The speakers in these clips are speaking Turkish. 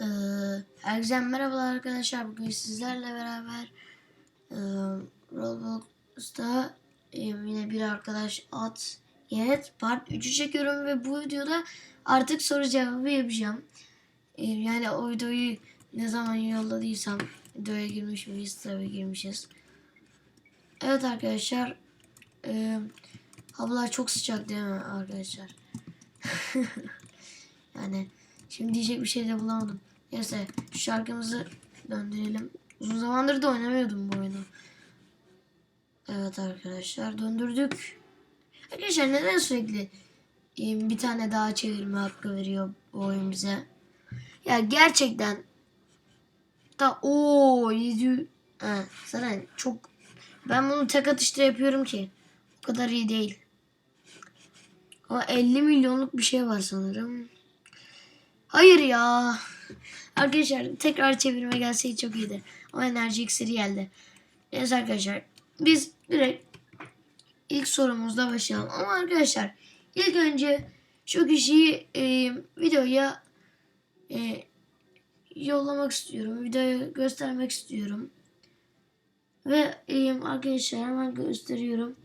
Ee, herkese merhabalar arkadaşlar. Bugün sizlerle beraber e, Roblox'ta e, yine bir arkadaş at Yet part 3'ü çekiyorum ve bu videoda artık soru cevabı yapacağım. E, yani o videoyu ne zaman yolladıysam videoya girmiş miyiz? Tabii girmişiz. Evet arkadaşlar. E, havalar çok sıcak değil mi arkadaşlar? yani şimdi diyecek bir şey de bulamadım. Neyse şu şarkımızı döndürelim. Uzun zamandır da oynamıyordum bu oyunu. Evet arkadaşlar döndürdük. Arkadaşlar neden sürekli e, bir tane daha çevirme hakkı veriyor bu oyun bize? Ya gerçekten da o 700 ha, zaten çok ben bunu tek atışta yapıyorum ki o kadar iyi değil. Ama 50 milyonluk bir şey var sanırım. Hayır ya. Arkadaşlar tekrar çevirme gelseydi çok iyiydi. Ama enerji iksiri geldi. Neyse arkadaşlar. Biz direkt ilk sorumuzla başlayalım. Ama arkadaşlar ilk önce şu kişiyi e, videoya e, yollamak istiyorum. Videoyu göstermek istiyorum. Ve e, arkadaşlar hemen gösteriyorum.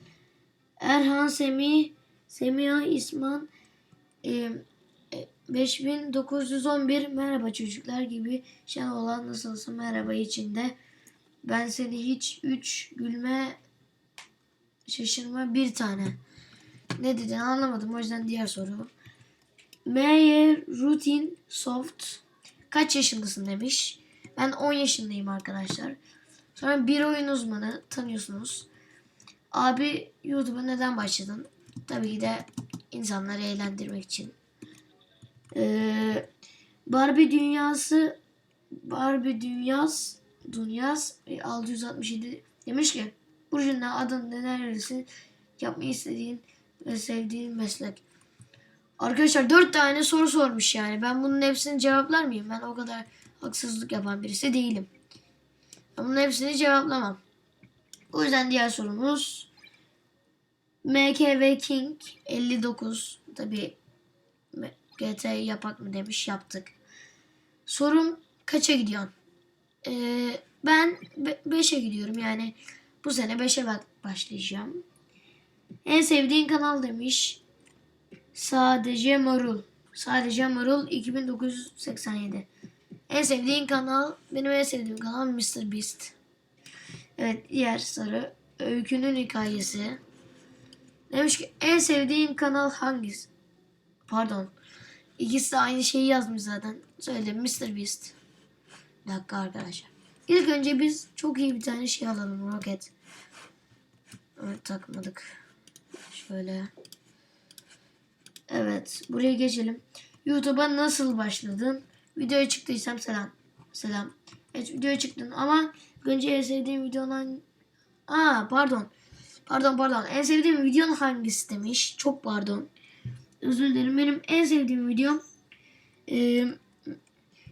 Erhan Semih Semiha İsman e, 5911 merhaba çocuklar gibi şen olan nasılsın merhaba içinde. Ben seni hiç 3 gülme şaşırma bir tane. Ne dedin anlamadım o yüzden diğer soru. Meyer Rutin Soft kaç yaşındasın demiş. Ben 10 yaşındayım arkadaşlar. Sonra bir oyun uzmanı tanıyorsunuz. Abi YouTube'a neden başladın? Tabii ki de insanları eğlendirmek için. Ee, Barbie dünyası Barbie dünyas dünyas 667 demiş ki Burcu'nda adın ne neresi yapmayı istediğin ve sevdiğin meslek. Arkadaşlar dört tane soru sormuş yani. Ben bunun hepsini cevaplar mıyım? Ben o kadar haksızlık yapan birisi değilim. Ben bunun hepsini cevaplamam. O yüzden diğer sorumuz MKV King 59 tabi GT yapak mı demiş yaptık. Sorum kaça gidiyorsun? Ee, ben 5'e gidiyorum yani bu sene 5'e bak başlayacağım. En sevdiğin kanal demiş. Sadece Marul. Sadece Marul 2987. En sevdiğin kanal benim en sevdiğim kanal Mr. Beast. Evet diğer soru. Öykünün hikayesi. Demiş ki en sevdiğin kanal hangisi? Pardon. İkisi de aynı şeyi yazmış zaten. Söyledim Mr. Beast. Bir dakika arkadaşlar. İlk önce biz çok iyi bir tane şey alalım. Roket. Evet takmadık. Şöyle. Evet. Buraya geçelim. YouTube'a nasıl başladın? Videoya çıktıysam selam. Selam. Evet videoya çıktın ama önce en sevdiğim videodan... Aa pardon. Pardon pardon. En sevdiğim videon hangisi demiş. Çok pardon. Özür dilerim. Benim en sevdiğim videom e,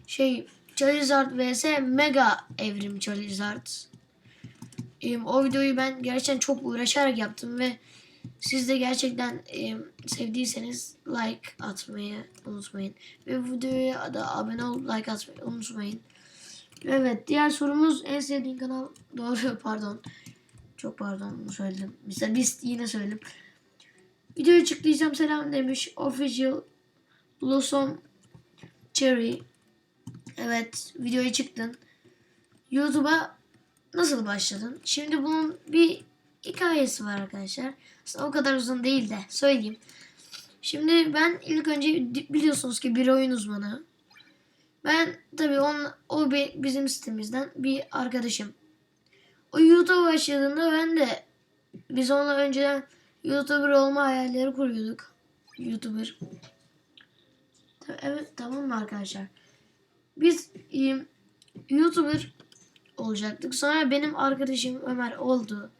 şey Charizard vs Mega Evrim Charizard. E, o videoyu ben gerçekten çok uğraşarak yaptım ve siz de gerçekten e, sevdiyseniz like atmayı unutmayın. Ve videoya da abone olup like atmayı unutmayın. Evet diğer sorumuz en sevdiğin kanal doğru pardon. Çok pardon söyledim. Mesela biz yine söyledim. Videoya çıktıysam selam demiş. Official Blossom Cherry. Evet videoya çıktın. YouTube'a nasıl başladın? Şimdi bunun bir hikayesi var arkadaşlar. Aslında o kadar uzun değil de söyleyeyim. Şimdi ben ilk önce biliyorsunuz ki bir oyun uzmanı. Ben tabii on, o bizim sitemizden bir arkadaşım. O YouTube'a başladığında ben de biz onunla önceden YouTuber olma hayalleri kuruyorduk. YouTuber. Evet tamam mı arkadaşlar? Biz YouTuber olacaktık. Sonra benim arkadaşım Ömer oldu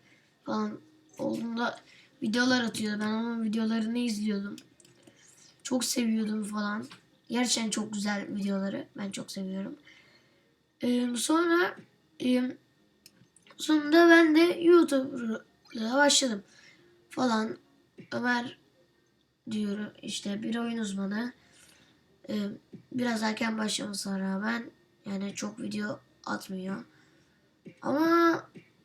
falan olduğunda videolar atıyordu. Ben onun videolarını izliyordum. Çok seviyordum falan. Gerçekten çok güzel videoları. Ben çok seviyorum. Sonra sonunda ben de YouTuber'a başladım falan Ömer diyor işte bir oyun uzmanı. Ee, biraz erken başlamasına rağmen yani çok video atmıyor. Ama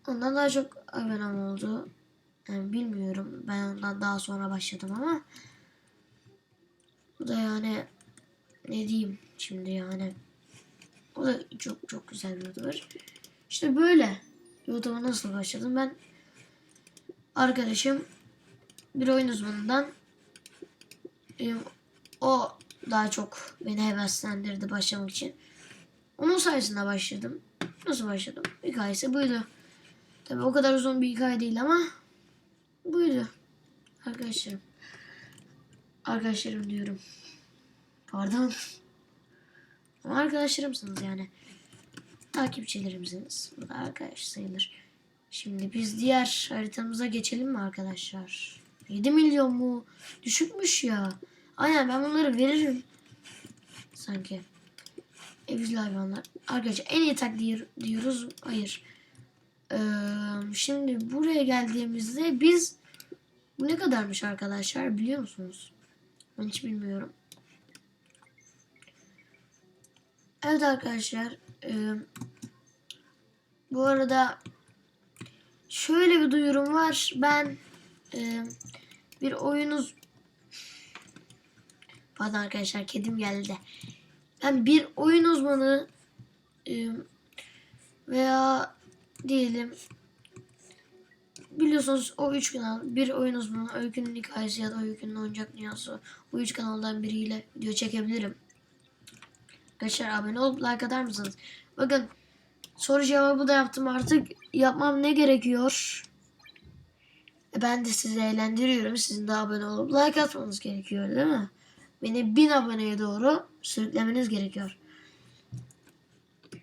ondan daha çok abonem oldu. Yani bilmiyorum. Ben ondan daha sonra başladım ama bu da yani ne diyeyim şimdi yani o da çok çok güzel bir YouTuber. İşte böyle YouTube'a nasıl başladım ben arkadaşım bir oyun uzmanından e, o daha çok beni heveslendirdi başlamak için. Onun sayesinde başladım. Nasıl başladım? Hikayesi buydu. Tabi o kadar uzun bir hikaye değil ama buydu. Arkadaşlarım. Arkadaşlarım diyorum. Pardon. Ama arkadaşlarımsınız yani. Takipçilerimsiniz. Bu da arkadaş sayılır. Şimdi biz diğer haritamıza geçelim mi arkadaşlar? 7 milyon mu? Düşükmüş ya. Aynen ben bunları veririm. Sanki. Evcil hayvanlar. Arkadaşlar en iyi tak diyor- diyoruz. Hayır. Ee, şimdi buraya geldiğimizde biz bu ne kadarmış arkadaşlar biliyor musunuz? Ben hiç bilmiyorum. Evet arkadaşlar. e, bu arada şöyle bir duyurum var. Ben e, bir oyunuz Pardon arkadaşlar kedim geldi. Ben bir oyun uzmanı e, veya diyelim biliyorsunuz o üç kanal bir oyun uzmanı, öykünün hikayesi ya da öykünün oyuncak dünyası bu üç kanaldan biriyle video çekebilirim. Arkadaşlar abone olup like atar mısınız? Bakın soru cevabı da yaptım artık. Yapmam ne gerekiyor? Ben de sizi eğlendiriyorum. Sizin de abone olup like atmanız gerekiyor değil mi? Beni 1000 aboneye doğru sürüklemeniz gerekiyor.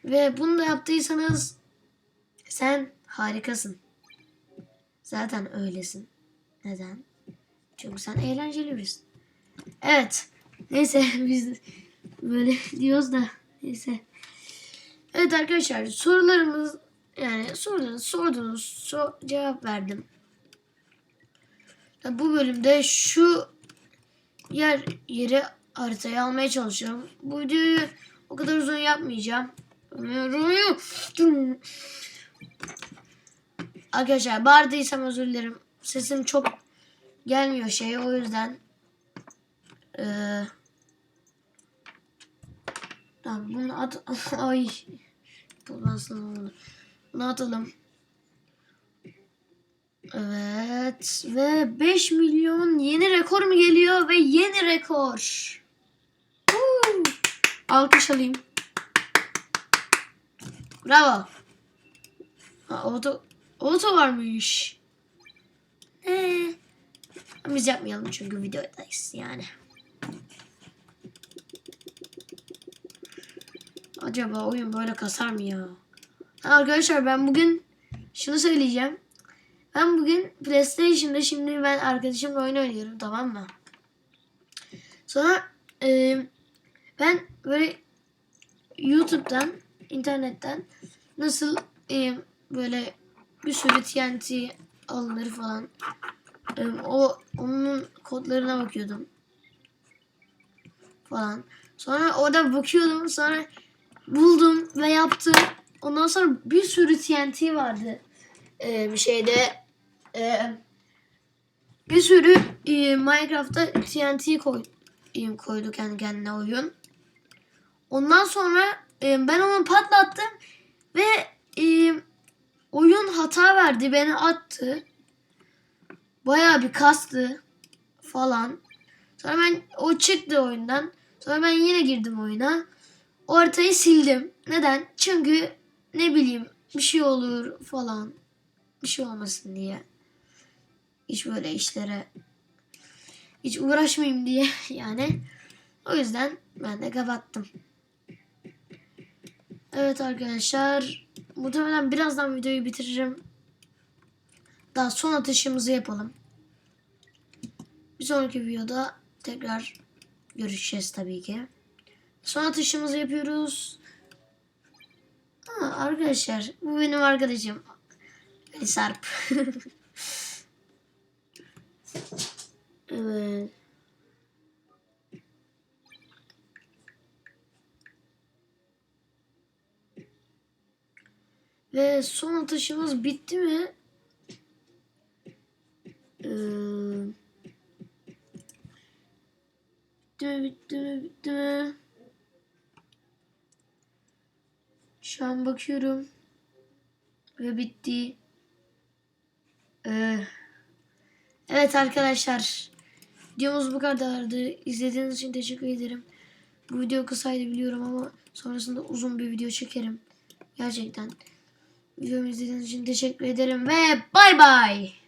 Ve bunu da yaptıysanız sen harikasın. Zaten öylesin. Neden? Çünkü sen eğlenceli birisin. Evet. Neyse biz böyle diyoruz da neyse. Evet arkadaşlar sorularımız yani sorularınız sordunuz so- cevap verdim. Bu bölümde şu yer yeri haritayı almaya çalışıyorum. Bu videoyu o kadar uzun yapmayacağım. Arkadaşlar bağırdıysam özür dilerim. Sesim çok gelmiyor şey o yüzden. Ee, tamam bunu at. Ay. Bunu atalım. Evet ve 5 milyon yeni rekor mu geliyor ve yeni rekor. Woo! Alkış alayım. Bravo. Ha, oto, oto varmış. Ee, biz yapmayalım çünkü videodayız yani. Acaba oyun böyle kasar mı ya? Ha, Arkadaşlar ben bugün şunu söyleyeceğim. Ben bugün PlayStation'da şimdi ben arkadaşımla oyun oynuyorum tamam mı? Sonra e, ben böyle YouTube'dan, internetten nasıl e, böyle bir sürü TNT alınır falan. E, o onun kodlarına bakıyordum. Falan. Sonra orada bakıyordum. Sonra buldum ve yaptım. Ondan sonra bir sürü TNT vardı. E, bir şeyde e, bir sürü e, Minecraft'ta TNT koy, e, koydu kendi kendine oyun. Ondan sonra e, ben onu patlattım ve e, oyun hata verdi. Beni attı. Bayağı bir kastı falan. Sonra ben o çıktı oyundan. Sonra ben yine girdim oyuna. O haritayı sildim. Neden? Çünkü ne bileyim bir şey olur falan. Bir şey olmasın diye. Hiç böyle işlere hiç uğraşmayayım diye yani. O yüzden ben de kapattım. Evet arkadaşlar. Muhtemelen birazdan videoyu bitiririm. Daha son atışımızı yapalım. Bir sonraki videoda tekrar görüşeceğiz tabii ki. Son atışımızı yapıyoruz. Ha, arkadaşlar bu benim arkadaşım. Ali Sarp. Evet. Ve son atışımız bitti mi? Ee, bitti mi bitti mi bitti mi? Şu an bakıyorum. Ve bitti. Eee evet arkadaşlar. Videomuz bu kadardı. İzlediğiniz için teşekkür ederim. Bu video kısaydı biliyorum ama sonrasında uzun bir video çekerim. Gerçekten. Videomu izlediğiniz için teşekkür ederim ve bay bay.